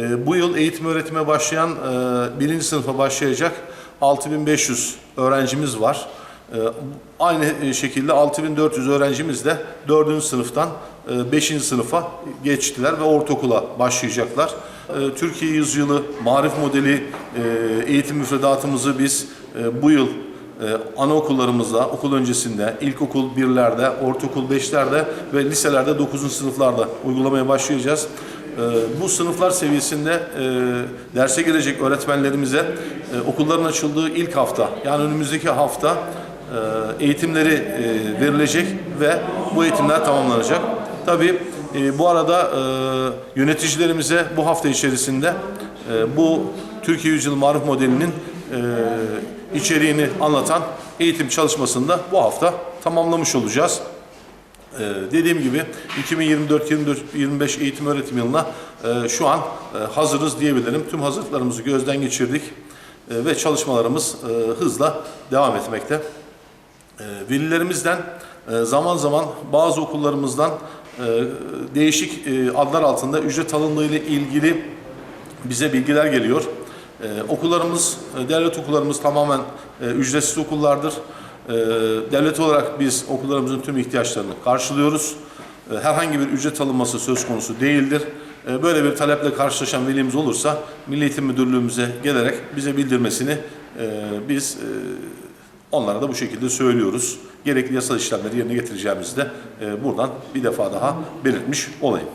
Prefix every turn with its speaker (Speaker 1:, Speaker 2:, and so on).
Speaker 1: E, bu yıl eğitim öğretime başlayan e, birinci sınıfa başlayacak 6500 öğrencimiz var. E, aynı şekilde 6400 öğrencimiz de 4. sınıftan 5. sınıfa geçtiler ve ortaokula başlayacaklar. E, Türkiye Yüzyılı Marif Modeli e, eğitim müfredatımızı biz e, bu yıl ee, anaokullarımızda, okul öncesinde, ilkokul birlerde, ortaokul beşlerde ve liselerde 9. sınıflarda uygulamaya başlayacağız. Ee, bu sınıflar seviyesinde e, derse girecek öğretmenlerimize e, okulların açıldığı ilk hafta, yani önümüzdeki hafta e, eğitimleri verilecek ve bu eğitimler tamamlanacak. Tabii bu arada yöneticilerimize bu hafta içerisinde bu Türkiye Yüzyılı Marif Modeli'nin içeriğini anlatan eğitim çalışmasını da bu hafta tamamlamış olacağız. Ee, dediğim gibi 2024-25 eğitim öğretim yılına e, şu an e, hazırız diyebilirim. Tüm hazırlıklarımızı gözden geçirdik e, ve çalışmalarımız e, hızla devam etmekte. E, velilerimizden e, zaman zaman bazı okullarımızdan e, değişik e, adlar altında ücret alındığı ile ilgili bize bilgiler geliyor. Ee, okullarımız, e, devlet okullarımız tamamen e, ücretsiz okullardır. Ee, devlet olarak biz okullarımızın tüm ihtiyaçlarını karşılıyoruz. Ee, herhangi bir ücret alınması söz konusu değildir. Ee, böyle bir taleple karşılaşan velimiz olursa Milli Eğitim Müdürlüğümüze gelerek bize bildirmesini e, biz e, onlara da bu şekilde söylüyoruz. Gerekli yasal işlemleri yerine getireceğimizi de e, buradan bir defa daha belirtmiş olayım.